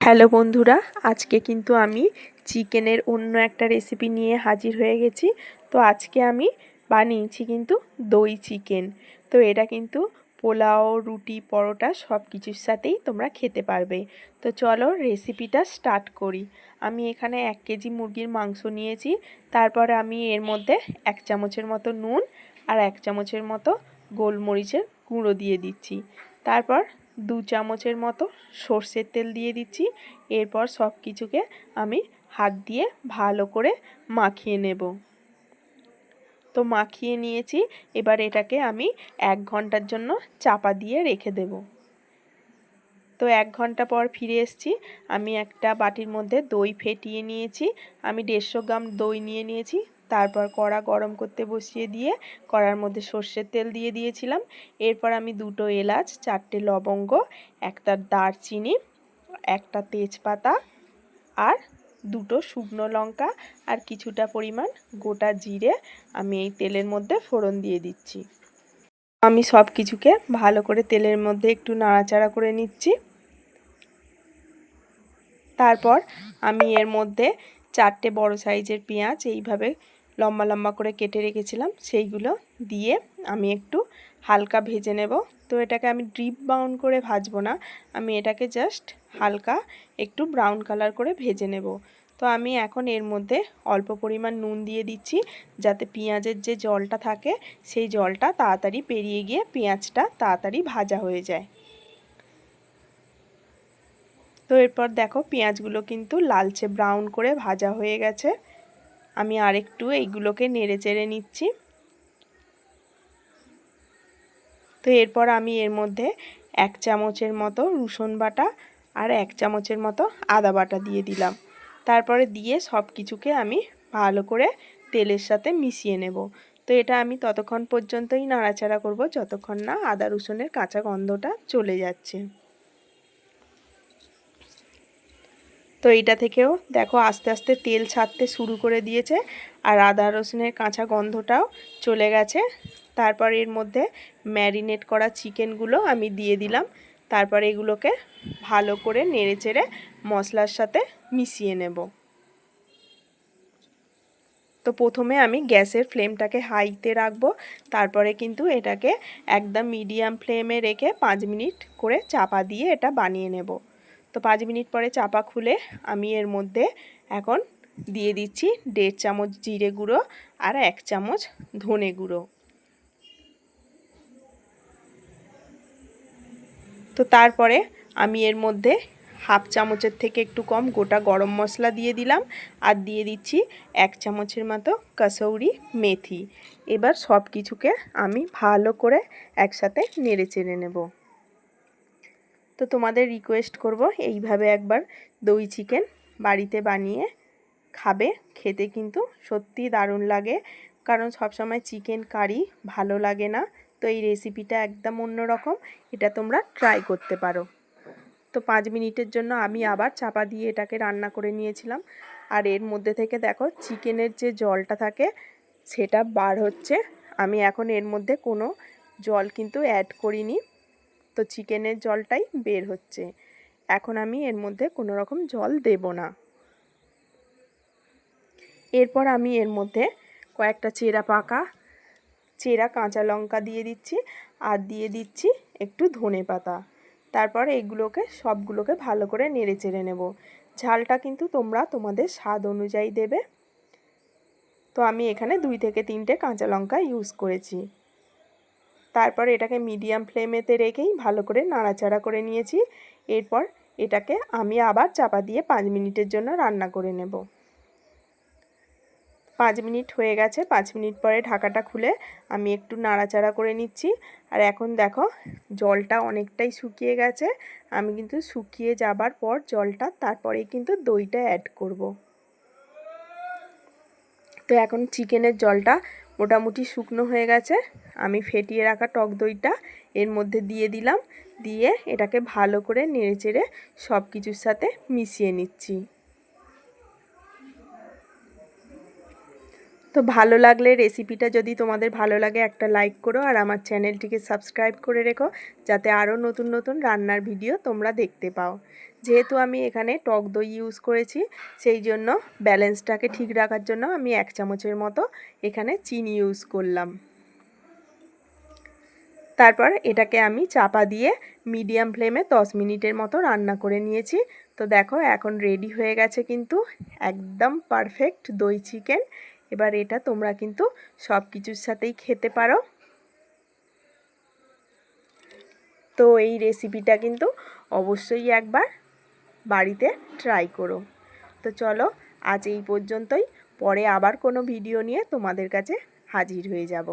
Hello বন্ধুরা, আজকে কিন্তু আমি চিকেনের অন্য একটা রেসিপি নিয়ে হাজির হয়ে গেছি। তো আজকে আমি বানিয়েছি কিন্তু দই চিকেন। তো এটা কিন্তু পোলাও, রুটি, পরোটা সব কিছুর সাথেই তোমরা খেতে পারবে। তো চলো রেসিপিটা স্টার্ট করি। আমি এখানে এক কেজি মুরগির মাংস নিয়েছি, তারপর আমি এর মধ্যে এক চামচের মতো নুন আর এক চামচের মতো গোলমরিচের গুঁড়ো দিয়ে দিচ্ছি। তারপর দু চামচের মতো সর্ষের তেল দিয়ে দিচ্ছি। এরপর সব কিছুকে আমি হাত দিয়ে ভালো করে মাখিয়ে নেব। তো মাখিয়ে নিয়েছি। এবার এটাকে আমি এক ঘণ্টার জন্য চাপা দিয়ে রেখে দেব। তো এক ঘণ্টা পর ফিরে এসছি। আমি একটা বাটির মধ্যে দই ফেটিয়ে নিয়েছি। আমি দেড়শো গ্রাম দই নিয়ে নিয়েছি। তারপর কড়া গরম করতে বসিয়ে দিয়ে কড়ার মধ্যে সর্ষের তেল দিয়ে দিয়েছিলাম। এরপর আমি দুটো এলাচ, চারটে লবঙ্গ, একটা দারচিনি, একটা তেজপাতা আর দুটো শুকনো লঙ্কা আর কিছুটা পরিমাণ গোটা জিরে আমি এই তেলের মধ্যে ফোড়ন দিয়ে দিচ্ছি। আমি সব কিছুকে ভালো করে তেলের মধ্যে একটু নাড়াচাড়া করে নিচ্ছি। তারপর আমি এর মধ্যে চারটে বড় সাইজের পেঁয়াজ এইভাবে লম্বা লম্বা করে কেটে রেখেছিলাম, সেইগুলো দিয়ে আমি একটু হালকা ভেজে নেব। তো এটাকে আমি ড্রিপ বাউন করে ভাজবো না, আমি এটাকে জাস্ট হালকা একটু ব্রাউন কালার করে ভেজে নেব। তো আমি এখন এর মধ্যে অল্প পরিমাণ নুন দিয়ে দিচ্ছি, যাতে পেঁয়াজের যে জলটা থাকে, সেই জলটা তাড়াতাড়ি পেরিয়ে গিয়ে পেঁয়াজটা তাড়াতাড়ি ভাজা হয়ে যায়। তো এরপর দেখো পেঁয়াজগুলো কিন্তু লালচে ব্রাউন করে ভাজা হয়ে গেছে। আমি আরেকটু এইগুলোকে নেড়ে চেড়ে নিচ্ছি। তো এরপর আমি এর মধ্যে এক চামচের মতো রসুন বাটা আর এক চামচের মতো আদা বাটা দিয়ে দিলাম। তারপরে দিয়ে সব কিছুকে আমি ভালো করে তেলের সাথে মিশিয়ে নেব। তো এটা আমি ততক্ষণ পর্যন্তই নাড়াচাড়া করব, যতক্ষণ না আদা রসুনের কাঁচা গন্ধটা চলে যাচ্ছে। তো এইটা থেকেও দেখো আস্তে আস্তে তেল ছাড়তে শুরু করে দিয়েছে আর আদা রসুনের কাঁচা গন্ধটাও চলে গেছে। তারপর এর মধ্যে ম্যারিনেট করা চিকেনগুলো আমি দিয়ে দিলাম। তারপর এগুলোকে ভালো করে নেড়ে চেড়ে মশলার সাথে মিশিয়ে নেব। তো প্রথমে আমি গ্যাসের ফ্লেমটাকে হাইতে রাখব। তারপরে কিন্তু এটাকে একদম মিডিয়াম ফ্লেমে রেখে পাঁচ মিনিট করে চাপা দিয়ে এটা বানিয়ে নেব। তো পাঁচ মিনিট পরে চাপা খুলে আমি এর মধ্যে এখন দিয়ে দিচ্ছি দেড় চামচ জিরে গুঁড়ো আর এক চামচ ধনে গুঁড়ো। তো তারপরে আমি এর মধ্যে হাফ চামচের থেকে একটু কম গোটা গরম মশলা দিয়ে দিলাম আর দিয়ে দিচ্ছি এক চামচের মতো কাসৌরি মেথি। এবার সব কিছুকে আমি ভালো করে একসাথে নেড়ে চেড়ে নেব। তো তোমাদের রিকোয়েস্ট করব, এইভাবে একবার দই চিকেন বাড়িতে বানিয়ে খাবে, খেতে কিন্তু সত্যি দারুণ লাগে। কারণ সবসময় চিকেন কারি ভালো লাগে না, তো এই রেসিপিটা একদম অন্যরকম, এটা তোমরা ট্রাই করতে পারো। তো পাঁচ মিনিটের জন্য আমি আবার চাপা দিয়ে এটাকে রান্না করে নিয়েছিলাম। আর এর মধ্যে থেকে দেখো চিকেনের যে জলটা থাকে, সেটা বার হচ্ছে। আমি এখন এর মধ্যে কোনো জল কিন্তু অ্যাড করিনি। তো চিকেনের জলটাই বের হচ্ছে। এখন আমি এর মধ্যে কোনো রকম জল দেব না। এরপর আমি এর মধ্যে কয়েকটা চেরা পাকা, চেরা কাঁচা লঙ্কা দিয়ে দিচ্ছি আর দিয়ে দিচ্ছি একটু ধনে পাতা। তারপর এগুলোকে, সবগুলোকে ভালো করে নেড়ে চেড়ে নেব। ঝালটা কিন্তু তোমরা তোমাদের স্বাদ অনুযায়ী দেবে। তো আমি এখানে দুই থেকে তিনটে কাঁচা লঙ্কা ইউজ করেছি। তারপর এটাকে মিডিয়াম ফ্লেমেতে রেখেই ভালো করে নাড়াচাড়া করে নিয়েছি। এরপর এটাকে আমি আবার চাপা দিয়ে পাঁচ মিনিটের জন্য রান্না করে নেব। পাঁচ মিনিট হয়ে গেছে, পাঁচ মিনিট পরে ঢাকাটা খুলে আমি একটু নাড়াচাড়া করে নিচ্ছি। আর এখন দেখো, জলটা অনেকটাই শুকিয়ে গেছে। আমি কিন্তু শুকিয়ে যাবার পর জলটা, তারপরেই কিন্তু দইটা অ্যাড করব। তো এখন চিকেনের জলটা মোটামুটি শুকনো হয়ে গেছে। আমি ফেটিয়ে রাখা টক দইটা এর মধ্যে দিয়ে দিলাম। দিয়ে এটাকে ভালো করে নেড়ে চেড়ে সব কিছুর সাথে মিশিয়ে নিচ্ছি। তো ভালো লাগলে রেসিপিটা যদি তোমাদের ভালো লাগে একটা লাইক করো আর আমার চ্যানেলটিকে সাবস্ক্রাইব করে রেখো, যাতে আরও নতুন নতুন রান্নার ভিডিও তোমরা দেখতে পাও। যেহেতু আমি এখানে টক দই ইউজ করেছি, সেই জন্য ব্যালেন্সটাকে ঠিক রাখার জন্য আমি এক চামচের মতো এখানে চিনি ইউজ করলাম। তারপর এটাকে আমি চাপা দিয়ে মিডিয়াম ফ্লেমে দশ মিনিটের মতো রান্না করে নিয়েছি। তো দেখো এখন রেডি হয়ে গেছে কিন্তু একদম পারফেক্ট দই চিকেন এবার এটা তোমরা কিন্তু সব কিছুর সাথেই খেতে পারো। তো এই রেসিপিটা কিন্তু অবশ্যই একবার বাড়িতে ট্রাই করো। তো চলো, আজ এই পর্যন্তই। পরে আবার কোনো ভিডিও নিয়ে তোমাদের কাছে হাজির হয়ে যাব।